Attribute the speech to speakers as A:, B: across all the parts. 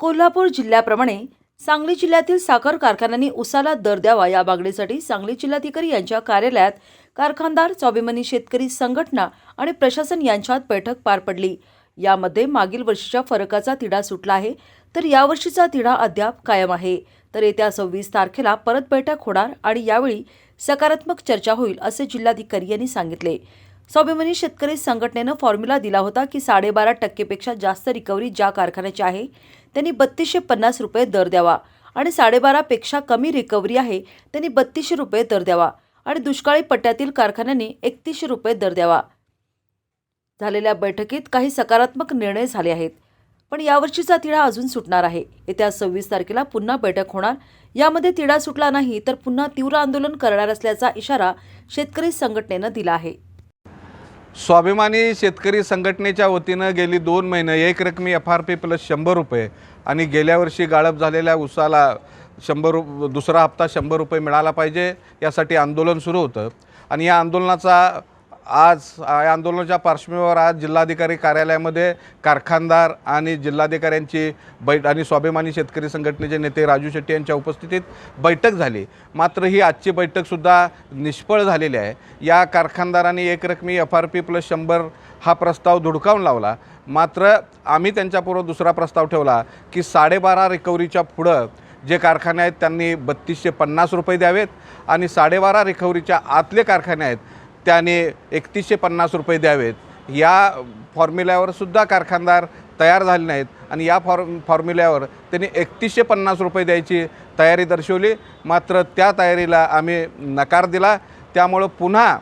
A: कोल्हापूर जिल्ह्याप्रमाणे सांगली जिल्ह्यातील साखर कारखान्यांनी उसाला दर द्यावा या मागणीसाठी सांगली जिल्हाधिकारी यांच्या कार्यालयात कारखानदार स्वाभिमानी शेतकरी संघटना आणि प्रशासन यांच्यात बैठक पार पडली. यामध्ये मागील वर्षीच्या फरकाचा तिढा सुटला आहे तर यावर्षीचा तिढा अद्याप कायम आहे. तर येत्या सव्वीस तारखेला परत बैठक होणार आणि यावेळी सकारात्मक चर्चा होईल असे जिल्हाधिकारी यांनी सांगितले. स्वाभिमानी शेतकरी संघटनेनं फॉर्म्युला दिला होता की साडेबारा टक्केपेक्षा जास्त रिकव्हरी ज्या कारखान्याची आहे त्यांनी बत्तीसशे पन्नास रुपये दर द्यावा आणि साडेबारापेक्षा कमी रिकव्हरी आहे त्यांनी बत्तीसशे रुपये दर द्यावा आणि दुष्काळी पट्ट्यातील कारखान्यांनी एकतीसशे रुपये दर द्यावा. झालेल्या बैठकीत काही सकारात्मक निर्णय झाले आहेत पण यावर्षीचा तिढा अजून सुटणार आहे. येत्या सव्वीस तारखेला पुन्हा बैठक होणार. यामध्ये तिढा सुटला नाही तर पुन्हा तीव्र आंदोलन करणार असल्याचा इशारा शेतकरी संघटनेनं दिला आहे.
B: स्वाभिमानी शेतकरी संघटनेच्या वतीनं गेली दोन महिने एक रकमी एफ आर पी प्लस शंभर रुपये आणि गेल्या वर्षी गाळप झालेल्या उसाला शंभर रु दुसरा हप्ता शंभर रुपये मिळाला पाहिजे यासाठी आंदोलन सुरू होतं. आणि या आंदोलनाचा आज या आंदोलनाच्या पार्श्वभूमीवर आज जिल्हाधिकारी कार्यालयामध्ये कारखानदार आणि जिल्हाधिकाऱ्यांची बैठ आणि स्वाभिमानी शेतकरी संघटनेचे नेते राजू शेट्टी यांच्या उपस्थितीत बैठक झाली. मात्र ही आजची बैठकसुद्धा निष्फळ झालेली आहे. या कारखानदारांनी एक रकमी एफ आर पी प्लस शंभर हा प्रस्ताव धुडकावून लावला. मात्र आम्ही त्यांच्यापूर्व दुसरा प्रस्ताव ठेवला की साडेबारा रिकव्हरीच्या पुढं जे कारखाने आहेत त्यांनी बत्तीसशे पन्नास रुपये द्यावेत आणि साडेबारा रिकव्हरीच्या आतले कारखाने आहेत त्याने एकतीसशे पन्नास रुपये द्यावेत. या फॉर्म्युल्यावर सुद्धा कारखानदार तयार झाले नाहीत आणि या फॉर्म फॉर्म्युल्यावर त्यांनी एकतीसशे पन्नास रुपये द्यायची तयारी दर्शवली. मात्र त्या तयारीला आम्ही नकार दिला. त्यामुळं पुन्हा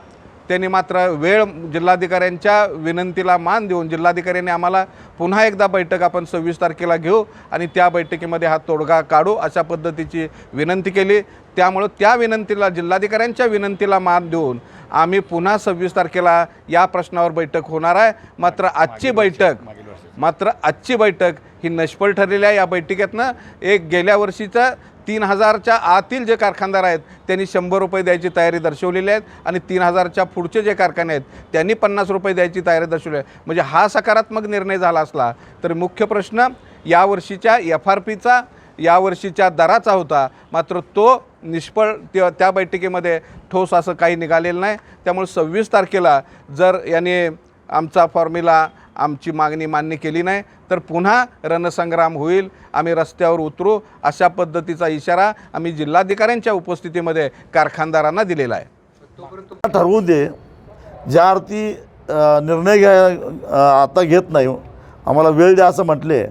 B: त्यांनी मात्र वेळ जिल्हाधिकाऱ्यांच्या विनंतीला मान देऊन जिल्हाधिकाऱ्यांनी आम्हाला पुन्हा एकदा बैठक आपण सव्वीस तारखेला घेऊ आणि त्या बैठकीमध्ये हा तोडगा काढू अशा पद्धतीची विनंती केली. त्यामुळं त्या विनंतीला जिल्हाधिकाऱ्यांच्या विनंतीला मान देऊन आम्ही पुन्हा सव्वीस तारखेला या प्रश्नावर बैठक होणार आहे. मात्र आजची बैठक मात्र आजची बैठक ही निष्फळ ठरलेली आहे. या बैठकीतनं एक गेल्या वर्षीचं तीन हजारच्या आतील जे कारखानदार आहेत त्यांनी शंभर रुपये द्यायची तयारी दर्शवलेली आहेत आणि तीन हजारच्या पुढचे जे कारखाने आहेत त्यांनी पन्नास रुपये द्यायची तयारी दर्शवली आहे. म्हणजे हा सकारात्मक निर्णय झाला असला तर मुख्य प्रश्न यावर्षीच्या एफ आर पीचा यावर्षीच्या दराचा होता. मात्र तो निष्फळ त्या त्या बैठकीमध्ये ठोस असं काही निघालेलं नाही. त्यामुळे सव्वीस तारखेला जर याने आमचा फॉर्म्युला आमची मागणी मान्य केली नाही तर पुन्हा रणसंग्राम होईल. आम्ही रस्त्यावर उतरू. अशा पद्धतीचा इशारा आम्ही जिल्हाधिकाऱ्यांच्या उपस्थितीमध्ये कारखानदारांना दिलेला आहे.
C: ठरवून दे. ज्या अर्थी निर्णय घ्या आता घेत नाही आम्हाला वेळ द्या असं म्हटले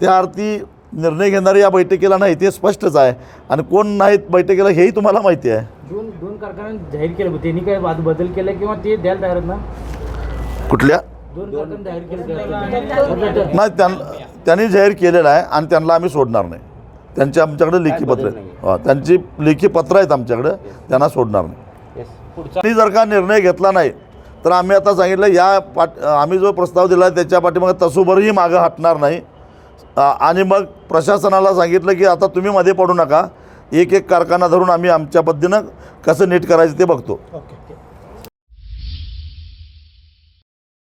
C: त्या अर्थी निर्णय घेणारे या बैठकीला नाही ते स्पष्टच आहे. आणि कोण नाहीत बैठकीला हेही तुम्हाला माहिती आहे.
D: दोन दोन कारखान्यांनी जाहीर केलं होतं. त्यांनी काय बदल केला किंवा ते द्यायला तयार ना?
C: कुठल्या?
D: दोन कारखाने जाहीर केले
C: नाही त्यां त्यांनी जाहीर केलेलं आहे आणि त्यांना आम्ही सोडणार नाही. त्यांचे आमच्याकडे लेखी पत्र आहेत. हा, त्यांची लेखी पत्र आहेत आमच्याकडं त्यांना सोडणार नाही. त्यांनी जर का निर्णय घेतला नाही तर आम्ही आता सांगितलं या पाट आम्ही जो प्रस्ताव दिला आहे त्याच्या पाठीमागे तसूभरही मागं हटणार नाही. आणि मग प्रशासनाला सांगितलं की आता तुम्ही मध्ये पडू नका. एक एक कारखाना धरून आम्ही आमच्या पद्धतीनं कसं नीट करायचं ते बघतो.